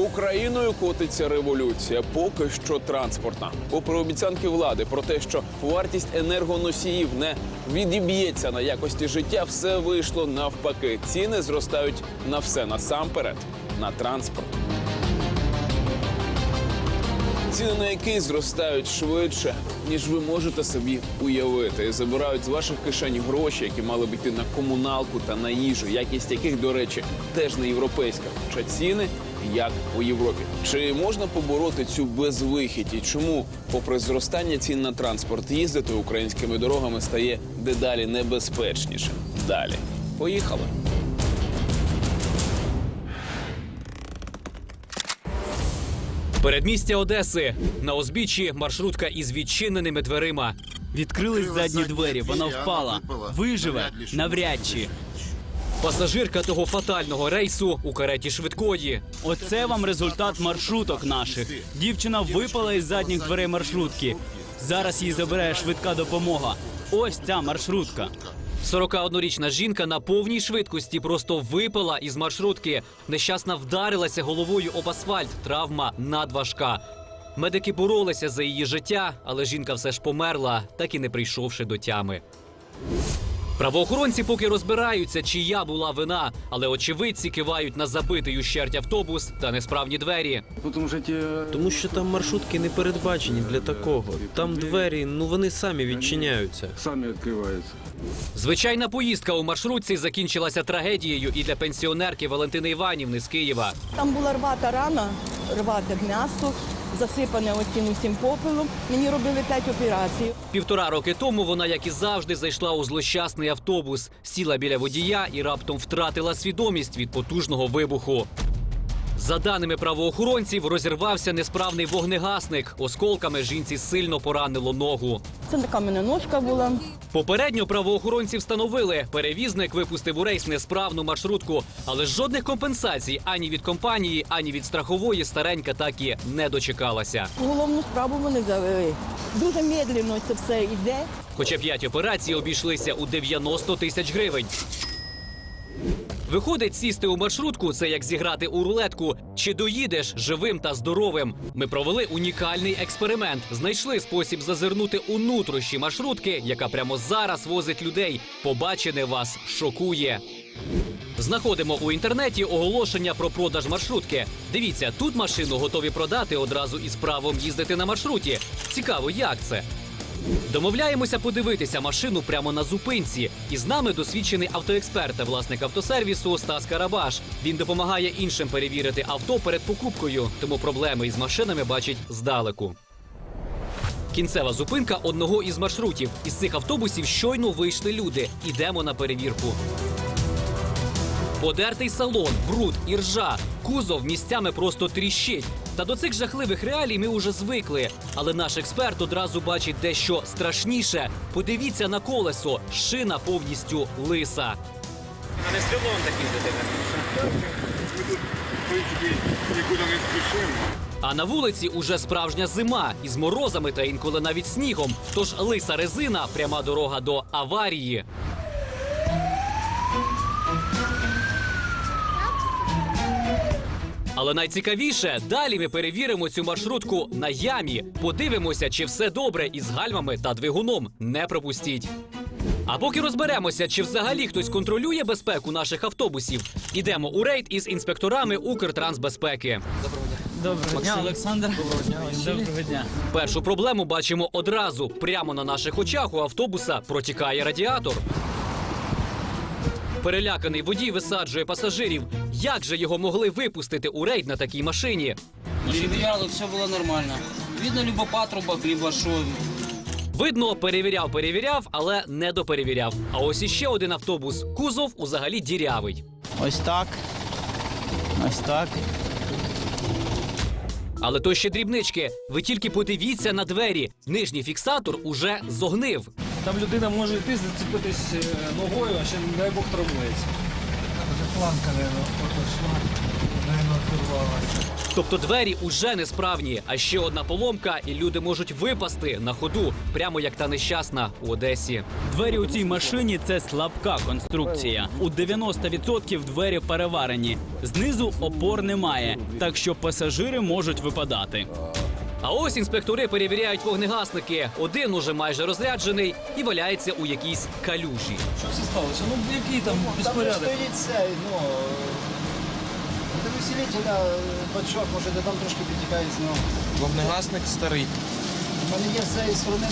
Україною котиться революція, поки що транспортна. Попри обіцянки влади про те, що вартість енергоносіїв не відіб'ється на якості життя, все вийшло навпаки. Ціни зростають на все насамперед на транспорт. Ціни на який зростають швидше, ніж ви можете собі уявити, і забирають з ваших кишень гроші, які мали б йти на комуналку та на їжу, якість яких, до речі, теж не європейська, хоча ціни як у Європі. Чи можна побороти цю безвихідь? І чому, попри зростання цін на транспорт, їздити українськими дорогами стає дедалі небезпечніше? Далі поїхали. Передмістя Одеси на узбіччі маршрутка із відчиненими дверима. Відкрились задні двері, вона впала. Виживе навряд чи. Пасажирка того фатального рейсу у кареті швидкої. Оце вам результат маршруток наших. Дівчина випала із задніх дверей маршрутки. Зараз їй забирає швидка допомога. Ось ця маршрутка. 41-річна жінка на повній швидкості просто випала із маршрутки. Нещасна вдарилася головою об асфальт. Травма надважка. Медики боролися за її життя, але жінка все ж померла, так і не прийшовши до тями. Правоохоронці поки розбираються, чия була вина, але очевидці кивають на забитий ущерть автобус та несправні двері. Те... Тому що там маршрутки не передбачені для такого. Там двері, ну вони самі відчиняються. Сами открываются. Звичайна поїздка у маршрутці закінчилася трагедією і для пенсіонерки Валентини Іванівни з Києва. Там була рвата рана, рвате м'ясо, засипане оцім усім попелом. Мені робили п'ять операцій. Півтора роки тому вона, як і завжди, зайшла у злощасний автобус, сіла біля водія і раптом втратила свідомість від потужного вибуху. За даними правоохоронців, розірвався несправний вогнегасник. Осколками жінці сильно поранило ногу. Це така мене ножка була. Попередньо правоохоронці встановили, перевізник випустив у рейс несправну маршрутку, але жодних компенсацій ані від компанії, ані від страхової старенька так і не дочекалася. Головну справу вони завели. Дуже медленно це все йде. Хоча п'ять операцій обійшлися у 90 тисяч гривень. Виходить, сісти у маршрутку це як зіграти у рулетку. Чи доїдеш живим та здоровим? Ми провели унікальний експеримент. Знайшли спосіб зазирнути у нутрощі маршрутки, яка прямо зараз возить людей. Побачене вас шокує. Знаходимо у інтернеті оголошення про продаж маршрутки. Дивіться, тут машину готові продати одразу із правом їздити на маршруті. Цікаво, як це? Домовляємося подивитися машину прямо на зупинці. І з нами досвідчений автоексперт та власник автосервісу Стас Карабаш. Він допомагає іншим перевірити авто перед покупкою, тому проблеми із машинами бачить здалеку. Кінцева зупинка одного із маршрутів. Із цих автобусів щойно вийшли люди. Ідемо на перевірку. Подертий салон, бруд, іржа, кузов місцями просто тріщить. Та до цих жахливих реалій ми уже звикли. Але наш експерт одразу бачить дещо страшніше. Подивіться на колесо, шина повністю лиса. А на вулиці уже справжня зима із морозами та інколи навіть снігом. Тож лиса резина пряма дорога до аварії. Але найцікавіше, далі ми перевіримо цю маршрутку на ямі. Подивимося, чи все добре із гальмами та двигуном. Не пропустіть. А поки розберемося, чи взагалі хтось контролює безпеку наших автобусів, ідемо у рейд із інспекторами Укртрансбезпеки. Доброго дня, Олександр. Доброго дня. Доброго дня. Першу проблему бачимо одразу. Прямо на наших очах у автобуса протікає радіатор. Переляканий водій висаджує пасажирів. Як же його могли випустити у рейд на такій машині? Перевіряли, все було нормально. Видно, либо патрубок, либо що. Видно, перевіряв, перевіряв, але не доперевіряв. А ось іще один автобус. Кузов узагалі дірявий. Ось так. Ось так. Але то ще дрібнички. Ви тільки подивіться на двері. Нижній фіксатор уже зогнив. Там людина може йти, зацепитись е, ногою, а ще, не дай Бог, травмується. Планка, наверное, оторвалась. Тобто двері уже несправні, а ще одна поломка, і люди можуть випасти на ходу, прямо як та нещасна у Одесі. Двері у цій машині це слабка конструкція. У 90% двері переварені. Знизу опор немає, так що пасажири можуть випадати. А ось інспектори перевіряють вогнегасники. Один уже майже розряджений і валяється у якійсь калюжі. Що це сталося? Ну який там безпорядок? стоїть цей, ну, до бачок, може, де там трошки підтікає з нього. Вогнегасник старий. У мене є з цієї сторони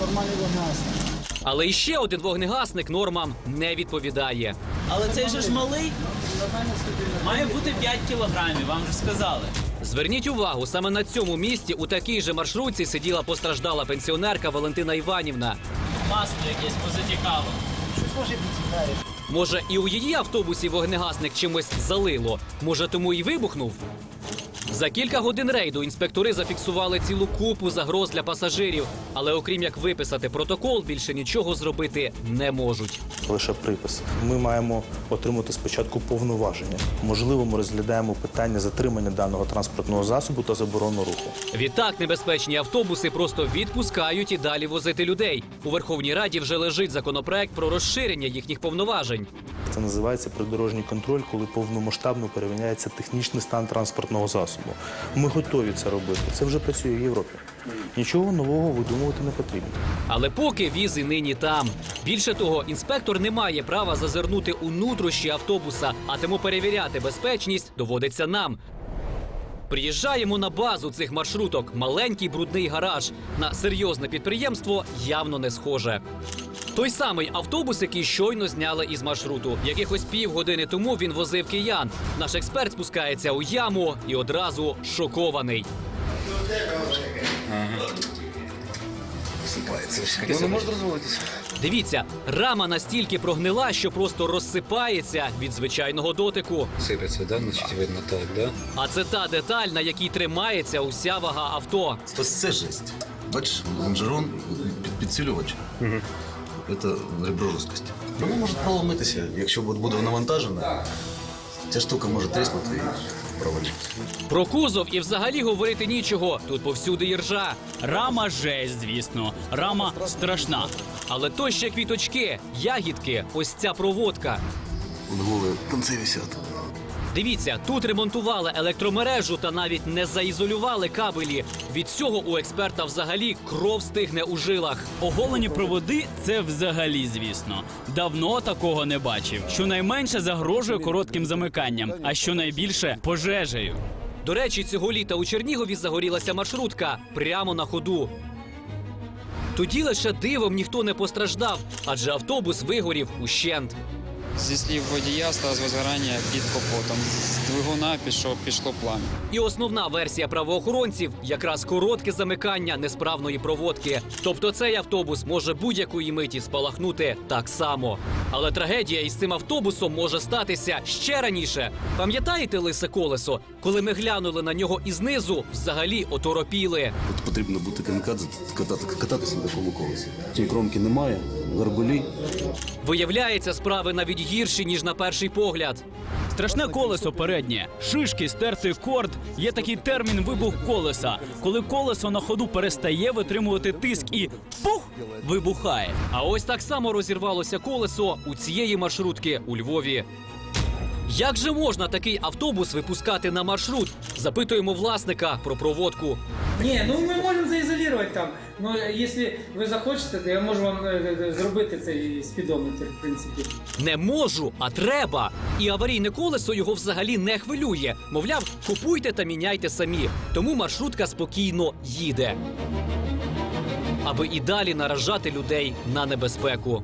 нормальний вогнегасник. Але іще один вогнегасник нормам не відповідає. Але цей же ж малий має бути 5 кілограмів, вам вже сказали. Зверніть увагу, саме на цьому місці у такій же маршрутці сиділа постраждала пенсіонерка Валентина Іванівна. Масло якесь позатікало. Щось може підтікає. Може, і у її автобусі вогнегасник чимось залило. Може, тому і вибухнув. За кілька годин рейду інспектори зафіксували цілу купу загроз для пасажирів, але окрім як виписати протокол, більше нічого зробити не можуть. лише припис. Ми маємо отримати спочатку повноваження. Можливо, ми розглядаємо питання затримання даного транспортного засобу та заборону руху. Відтак небезпечні автобуси просто відпускають і далі возити людей. У Верховній Раді вже лежить законопроект про розширення їхніх повноважень. Це називається придорожній контроль, коли повномасштабно перевіряється технічний стан транспортного засобу. Ми готові це робити. Це вже працює в Європі. Нічого нового видумувати не потрібно. Але поки візи нині там. Більше того, інспектор не має права зазирнути у нутрощі автобуса, а тому перевіряти безпечність доводиться нам. Приїжджаємо на базу цих маршруток. Маленький брудний гараж. На серйозне підприємство явно не схоже. Той самий автобус, який щойно зняли із маршруту. Якихось півгодини тому він возив киян. Наш експерт спускається у яму і одразу шокований. Дивіться, рама настільки прогнила, що просто розсипається від звичайного дотику. Сипеться, да? Значить, видно так, да? А це та деталь, на якій тримається уся вага авто. Ось це жесть. Бачиш, лонжерон, під- підсилювач. Це ребро жорсткості. Воно може проломитися, якщо буде навантажена. Ця штука може тріснути і провалитися. Про кузов і взагалі говорити нічого. Тут повсюди іржа. Рама жесть, звісно. Рама страшна. Але то ще квіточки, ягідки, ось ця проводка. От голі конці висять. Дивіться, тут ремонтували електромережу та навіть не заізолювали кабелі. Від цього у експерта взагалі кров стигне у жилах. Оголені проводи це взагалі, звісно. Давно такого не бачив. Щонайменше загрожує коротким замиканням, а щонайбільше пожежею. До речі, цього літа у Чернігові загорілася маршрутка прямо на ходу. Тоді лише дивом ніхто не постраждав, адже автобус вигорів ущент. Зі слів водія сталося возгорання під капотом. З двигуна пішов, пішло плам'я. І основна версія правоохоронців якраз коротке замикання несправної проводки. Тобто цей автобус може будь-якої миті спалахнути так само. Але трагедія із цим автобусом може статися ще раніше. Пам'ятаєте лисе колесо? Коли ми глянули на нього і знизу, взагалі оторопіли. Тут потрібно бути камікадзе, катати, кататися на такому колесі. Цієї кромки немає, горбелі. Виявляється, справи навіть гірші ніж на перший погляд. Страшне колесо переднє, шишки, стертий корд. Є такий термін вибух колеса, коли колесо на ходу перестає витримувати тиск і пух вибухає. А ось так само розірвалося колесо у цієї маршрутки у Львові. Як же можна такий автобус випускати на маршрут? Запитуємо власника про проводку. Ні, ну ми можемо заізолювати там. Ну, якщо ви захочете, то я можу вам е, е, зробити цей спідометр, в принципі. Не можу, а треба. І аварійне колесо його взагалі не хвилює. Мовляв, купуйте та міняйте самі. Тому маршрутка спокійно їде. Аби і далі наражати людей на небезпеку.